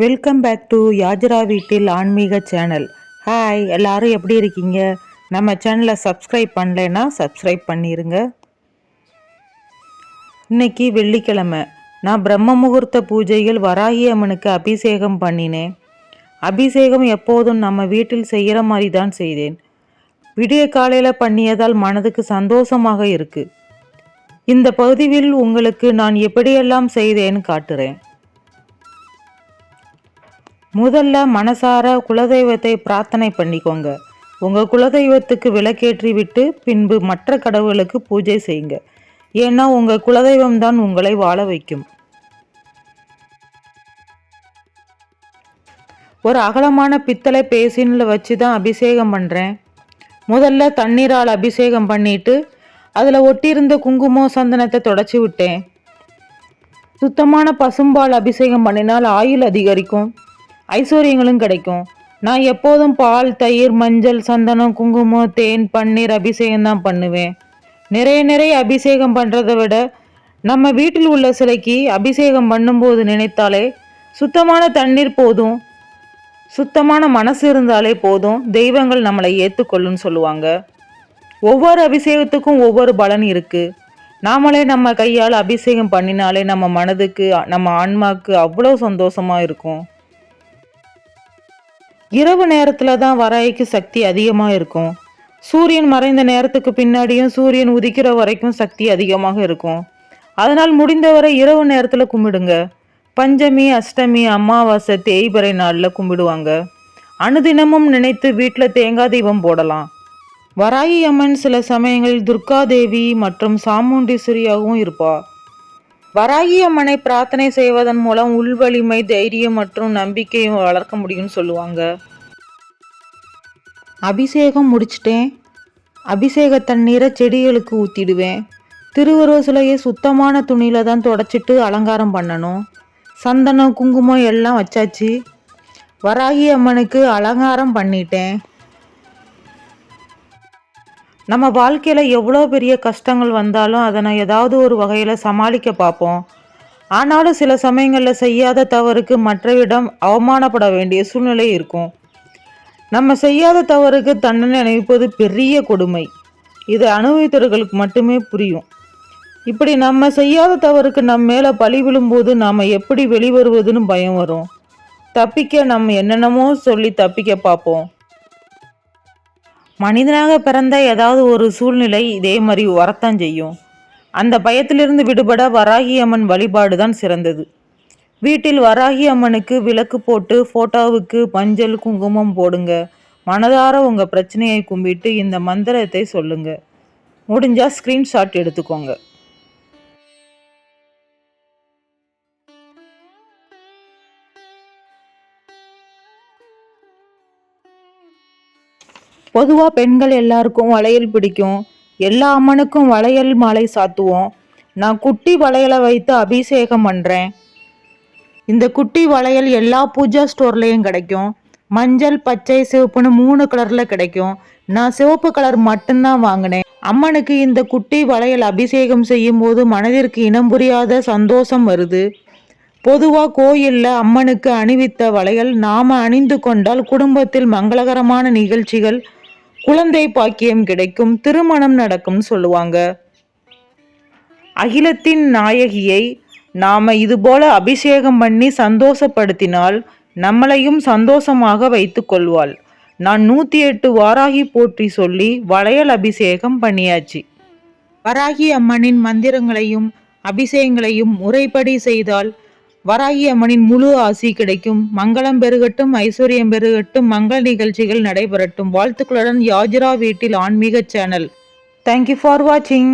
Welcome back to யாஜரா வீட்டில் ஆன்மீக channel hi எல்லாரும் எப்படி இருக்கீங்க? நம்ம சேனலை சப்ஸ்கிரைப் பண்ணலைன்னா சப்ஸ்கிரைப் பண்ணிடுங்க இன்னைக்கு வெள்ளிக்கிழமை. நான் பிரம்ம முகூர்த்த பூஜையில் வராகி அம்மனுக்கு அபிஷேகம் பண்ணினேன். அபிஷேகம் எப்போதும் நம்ம வீட்டில் செய்கிற மாதிரி தான் செய்தேன். விடிய காலையில் பண்ணியதால் மனதுக்கு சந்தோஷமாக இருக்குது இந்த பகுதியில் உங்களுக்கு நான் எப்படியெல்லாம் செய்தேன்னு காட்டுறேன். முதல்ல மனசார குலதெய்வத்தை பிரார்த்தனை பண்ணிக்கோங்க. உங்கள் குலதெய்வத்துக்கு விளக்கேற்றி விட்டு பின்பு மற்ற கடவுளுக்கு பூஜை செய்யுங்க. ஏன்னா உங்கள் குலதெய்வம் தான் உங்களை வாழ வைக்கும். ஒரு அகலமான பித்தளை பேசினில் வச்சு தான் அபிஷேகம் பண்ணுறேன் முதல்ல தண்ணீரால் அபிஷேகம் பண்ணிட்டு அதில் ஒட்டியிருந்த குங்குமம் சந்தனத்தை தொடச்சி விட்டேன். சுத்தமான பசும்பால் அபிஷேகம் பண்ணினால் ஆயுள் அதிகரிக்கும். ஐஸ்வர்யங்களும் கிடைக்கும். நான் எப்போதும் பால் தயிர் மஞ்சள் சந்தனம் குங்குமம் தேன் பன்னீர் அபிஷேகம் தான் பண்ணுவேன். நிறைய நிறைய அபிஷேகம் பண்ணுறதை விட நம்ம வீட்டில் உள்ள சிலைக்கு அபிஷேகம் பண்ணும்போது நினைத்தாலே சுத்தமான தண்ணீர் போதும். சுத்தமான மனசு இருந்தாலே போதும். தெய்வங்கள் நம்மளை ஏற்றுக்கொள்ளுன்னு சொல்லுவாங்க. ஒவ்வொரு அபிஷேகத்துக்கும் ஒவ்வொரு பலன் இருக்குது நாமளே நம்ம கையால் அபிஷேகம் பண்ணினாலே நம்ம மனதுக்கு நம்ம ஆன்மாவுக்கு அவ்வளோ சந்தோஷமாக இருக்கும். இரவு நேரத்தில் தான் வராய்க்கு சக்தி அதிகமாக இருக்கும். சூரியன் மறைந்த நேரத்துக்கு பின்னாடியும் சூரியன் உதிக்கிற வரைக்கும் சக்தி அதிகமாக இருக்கும். அதனால் முடிந்தவரை இரவு நேரத்தில் கும்பிடுங்க. பஞ்சமி அஷ்டமி அமாவாசை தேய்பிறை நாளில் கும்பிடுவாங்க. அனுதினமும் நினைத்து வீட்டில் தேங்காய் தீபம் போடலாம். வராயி அம்மன் சில சமயங்களில் துர்கா தேவி மற்றும் சாமுண்டீஸ்வரியாகவும் இருப்பாள் வராகி அம்மனை பிரார்த்தனை செய்வதன் மூலம் உள்வலிமை தைரியம் மற்றும் நம்பிக்கையும் வளர்க்க முடியும்னு சொல்லுவாங்க. அபிஷேகம் முடிச்சிட்டேன். அபிஷேக தண்ணீரை செடிகளுக்கு ஊற்றிடுவேன் திருவுருவ சிலையை சுத்தமான துணியில தான் தொடச்சிட்டு அலங்காரம் பண்ணணும். சந்தனம் குங்குமம் எல்லாம் வச்சாச்சு. வராகி அம்மனுக்கு அலங்காரம் பண்ணிட்டேன். நம்ம வாழ்க்கையில் எவ்வளோ பெரிய கஷ்டங்கள் வந்தாலும் அதனை ஏதாவது ஒரு வகையில் சமாளிக்க பார்ப்போம். ஆனாலும் சில சமயங்களில் செய்யாத தவறுக்கு மற்றவிடம் அவமானப்பட வேண்டிய சூழ்நிலை இருக்கும். நம்ம செய்யாத தவறுக்கு தண்டனை அனுபவிப்பது பெரிய கொடுமை. இது அனுபவித்தவர்களுக்கு மட்டுமே புரியும். இப்படி நம்ம செய்யாத தவறுக்கு நம் மேலே பழி விழும்போது நாம் எப்படி வெளிவருவதுன்னு பயம் வரும். தப்பிக்க நம்ம என்னென்னமோ சொல்லி தப்பிக்க பார்ப்போம். மனிதனாக பிறந்த ஏதாவது ஒரு சூழ்நிலை இதே மாதிரி வரத்தான் செய்யும். அந்த பயத்திலிருந்து விடுபட வராகி அம்மன் வழிபாடு தான் சிறந்தது. வீட்டில் வராகி அம்மனுக்கு விளக்கு போட்டு ஃபோட்டோவுக்கு மஞ்சள் குங்குமம் போடுங்க. மனதார உங்கள் பிரச்சனையை கும்பிட்டு இந்த மந்திரத்தை சொல்லுங்க. முடிஞ்சால் ஸ்க்ரீன்ஷாட் எடுத்துக்கோங்க. பொதுவாக பெண்கள் எல்லாருக்கும் வளையல் பிடிக்கும். எல்லா அம்மனுக்கும் வளையல் மாலை சாத்துவோம். நான் குட்டி வளையலை வைத்து அபிஷேகம் பண்ணுறேன் இந்த குட்டி வளையல் எல்லா பூஜா ஸ்டோர்லேயும் கிடைக்கும். மஞ்சள் பச்சை சிவப்புன்னு மூணு கலரில் கிடைக்கும். நான் சிவப்பு கலர் மட்டும்தான் வாங்கினேன். அம்மனுக்கு இந்த குட்டி வளையல் அபிஷேகம் செய்யும் போது மனதிற்கு இனம் புரியாத சந்தோஷம் வருது. பொதுவாக கோயிலில் அம்மனுக்கு அணிவித்த வளையல் நாம் அணிந்து கொண்டால் குடும்பத்தில் மங்களகரமான நிகழ்ச்சிகள் குழந்தை பாக்கியம் கிடைக்கும் திருமணம் நடக்கும்னு சொல்லுவாங்க. அகிலத்தின் நாயகியை நாம இதுபோல அபிஷேகம் பண்ணி சந்தோஷப்படுத்தினால் நம்மளையும் சந்தோஷமாக வைத்து கொள்வாள். நான் நூத்தி எட்டு வாராகி போற்றி சொல்லி வளையல் அபிஷேகம் பண்ணியாச்சு. வராகி அம்மனின் மந்திரங்களையும் அபிஷேகங்களையும் முறைப்படி செய்தால் வராகி அம்மனின் முழு ஆசி கிடைக்கும். மங்களம் பெருகட்டும் ஐஸ்வர்யம் பெருகட்டும் மங்கள நிகழ்ச்சிகள் நடைபெறட்டும். வாழ்த்துக்களுடன் யாஜிரா வீட்டில் ஆன்மீக சேனல். தேங்க்யூ ஃபார் வாட்சிங்